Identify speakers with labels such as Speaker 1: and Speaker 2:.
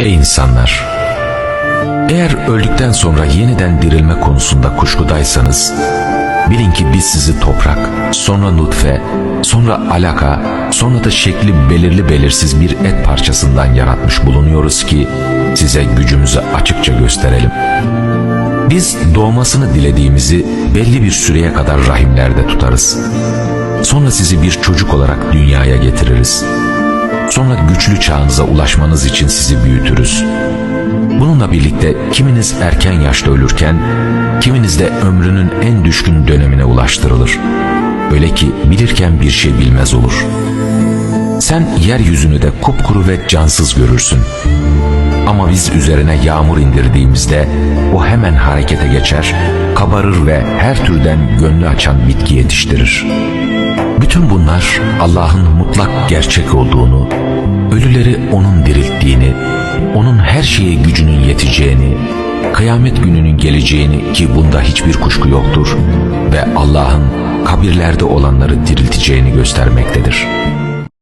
Speaker 1: Ey insanlar! Eğer öldükten sonra yeniden dirilme konusunda kuşkudaysanız, bilin ki biz sizi toprak, sonra nutfe, sonra alaka, sonra da şekli belirli belirsiz bir et parçasından yaratmış bulunuyoruz ki size gücümüzü açıkça gösterelim. Biz doğmasını dilediğimizi belli bir süreye kadar rahimlerde tutarız. Sonra sizi bir çocuk olarak dünyaya getiririz. Sonra güçlü çağınıza ulaşmanız için sizi büyütürüz. Bununla birlikte kiminiz erken yaşta ölürken, kiminiz de ömrünün en düşkün dönemine ulaştırılır. Öyle ki bilirken bir şey bilmez olur. Sen yeryüzünü de kupkuru ve cansız görürsün. Ama biz üzerine yağmur indirdiğimizde o hemen harekete geçer, kabarır ve her türden gönlü açan bitki yetiştirir. Bunlar Allah'ın mutlak gerçek olduğunu, ölüleri O'nun dirilttiğini, O'nun her şeye gücünün yeteceğini, kıyamet gününün geleceğini ki bunda hiçbir kuşku yoktur ve Allah'ın kabirlerde olanları dirilteceğini göstermektedir.''